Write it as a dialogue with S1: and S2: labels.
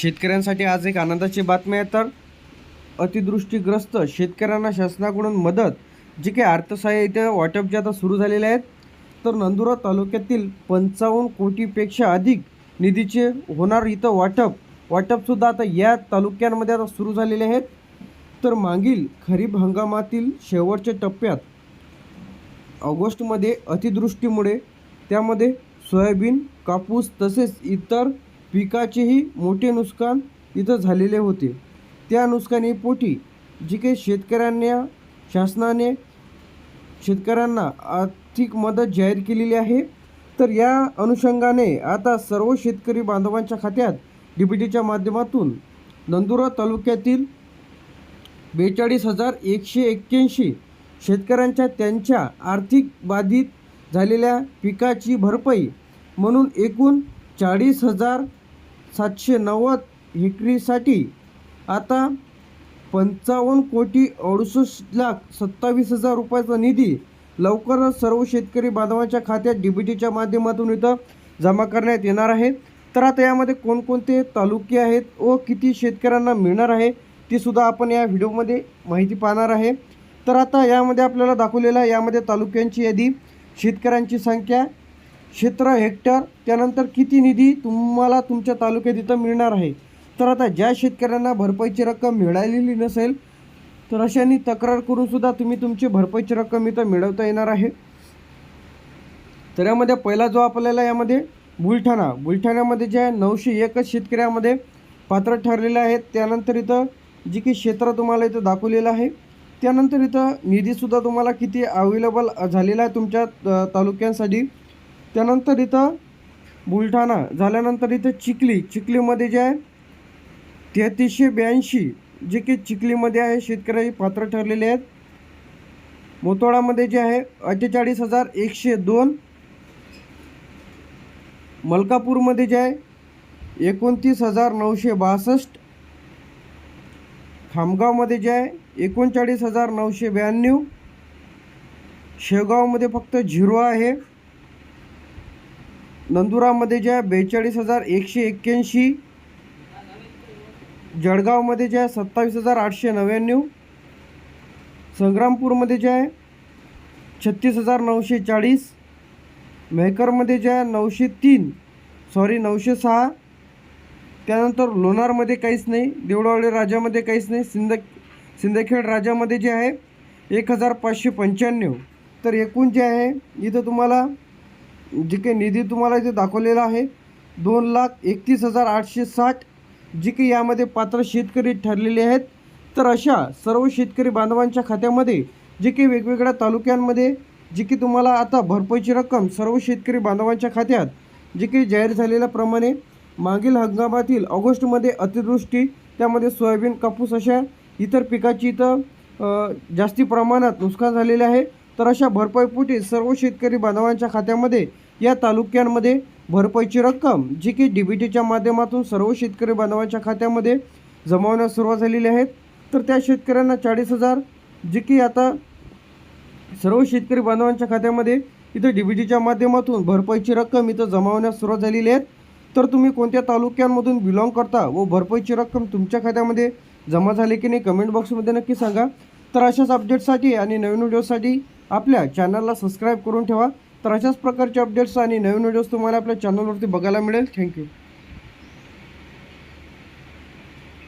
S1: शेतकऱ्यांसाठी आज एक आनंदाची बातमी आहे. तर अतिदृष्टीग्रस्त शेतकऱ्यांना शासनाकडून मदत जे काही अर्थसहाय्य इथे वाटप जे आता सुरू झालेले आहेत तर नंदुरबार तालुक्यातील पंचावन्न कोटीपेक्षा अधिक निधीचे होणार इथं वाटप. वाटपसुद्धा आता या तालुक्यांमध्ये आता सुरू झालेले आहेत. तर मागील खरीप हंगामातील शेवटच्या टप्प्यात ऑगस्टमध्ये अतिदृष्टीमुळे त्यामध्ये सोयाबीन कापूस तसेच इतर पिकाचेही मोठे नुकसान इथं झालेले होते. त्या नुकसानीपोटी जी काही शेतकऱ्यांना शासनाने शेतकऱ्यांना आर्थिक मदत जाहीर केलेली आहे तर या अनुषंगाने आता सर्व शेतकरी बांधवांच्या खात्यात डी बी टीच्या माध्यमातून नंदुरबार तालुक्यातील बेचाळीस हजार एकशे एक्क्याऐंशी शेतकऱ्यांच्या त्यांच्या आर्थिक बाधित झालेल्या पिकाची भरपाई म्हणून एकूण चाळीस हजार सातशे नव्वद हेक्टरीसाठी आता पंचावन्न कोटी अडुसष्ट लाख सत्तावीस हजार रुपयाचा निधी लवकरच सर्व शेतकरी बांधवांच्या खात्यात डी बी टीच्या माध्यमातून इथं जमा करण्यात येणार आहे. तर आता यामध्ये कोणकोणते तालुके आहेत व किती शेतकऱ्यांना मिळणार आहे ती सुद्धा आपण या व्हिडिओमध्ये माहिती पाहणार आहे. तर आता यामध्ये आपल्याला दाखवलेलं यामध्ये तालुक्यांची यादी शेतकऱ्यांची संख्या क्षेत्र हेक्टर त्यानंतर किती निधी तुम्हाला तुमच्या तालुक्यात इथं मिळणार आहे? तर आता ज्या शेतकऱ्यांना भरपाईची रक्कम मिळालेली नसेल तर अशांनी तक्रार करूनसुद्धा तुम्ही तुमची भरपाईची रक्कम इथं मिळवता येणार आहे. तर यामध्ये पहिला जो आपल्याला यामध्ये बुलढाणा बुलढाण्यामध्ये जे आहे नऊशे एकच शेतकऱ्यामध्ये पात्र ठरलेले आहेत. त्यानंतर इथं जी की क्षेत्र तुम्हाला इथं दाखवलेलं आहे. त्यानंतर इथं निधीसुद्धा तुम्हाला किती अवेलेबल झालेला आहे तुमच्या तालुक्यांसाठी. त्यानंतर इथं बुलढाणा झाल्यानंतर इथं चिखली. चिखलीमध्ये जे आहे तेहतीसशे ब्याऐंशी जे की चिखलीमध्ये आहे शेतकरी पात्र ठरलेले आहेत. मोतोडामध्ये जे आहे अठ्ठेचाळीस हजार एकशे दोन. मलकापूरमध्ये जे आहे एकोणतीस हजार नऊशे बासष्ट. खामगावमध्ये जे आहे एकोणचाळीस हजार नऊशे ब्याण्णव. शेवगावमध्ये फक्त झिरो आहे. नंदुरामध्ये ज्या बेचाळीस हजार एकशे एक्क्याऐंशी जळगावमध्ये जे आहे सत्तावीस हजार आठशे नव्याण्णव संग्रामपूरमध्ये जे आहे छत्तीस हजार नऊशे चाळीस मेहकरमध्ये जे आहे नऊशे तीन सॉरी नऊशे सहा त्यानंतर लोणारमध्ये काहीच नाही देवळावळे राजामध्ये काहीच नाही सिंद सिंदखेड राजामध्ये जे आहे एक हजार पाचशे पंच्याण्णव. तर एकूण जे आहे इथं तुम्हाला जे काही निधी तुम्हाला इथे दाखवलेला आहे दोन लाख एकतीस हजार आठशे साठ जी काही यामध्ये पात्र शेतकरी ठरलेले आहेत. तर अशा सर्व शेतकरी बांधवांच्या खात्यामध्ये जे काही वेगवेगळ्या तालुक्यांमध्ये जी की तुम्हाला आता भरपाईची रक्कम सर्व शेतकरी बांधवांच्या खात्यात जे काही जाहीर झालेल्याप्रमाणे मागील हंगामातील ऑगस्टमध्ये अतिवृष्टी त्यामध्ये सोयाबीन कापूस अशा इतर पिकाची इथं जास्ती प्रमाणात नुकसान झालेले आहे. तर अशा भरपाईपोटी सर्व शेतकरी बांधवांच्या खात्यामध्ये या तालुक्यांमध्ये भरपाईची रक्कम जी की डी बी टीच्या माध्यमातून सर्व शेतकरी बांधवांच्या खात्यामध्ये जमावण्यास सुरुवात झालेली आहे. तर त्या शेतकऱ्यांना चाळीस हजार जी की आता सर्व शेतकरी बांधवांच्या खात्यामध्ये इथं डी बी टीच्या माध्यमातून भरपाईची रक्कम इथं जमावण्यास सुरुवात झालेली आहे. तर तुम्ही कोणत्या तालुक्यांमधून बिलॉंग करता व भरपाईची रक्कम तुमच्या खात्यामध्ये जमा झाली की नाही कमेंट बॉक्समध्ये नक्की सांगा. तर अशाच अपडेट्ससाठी आणि नवीन व्हिडिओसाठी आपल्या चॅनलला सबस्क्राईब करून ठेवा. तर अशाच प्रकारचे अपडेट्स आणि नवीन व्हिडिओज तुम्हाला आपल्या चॅनलवरती बघायला मिळेल. थँक्यू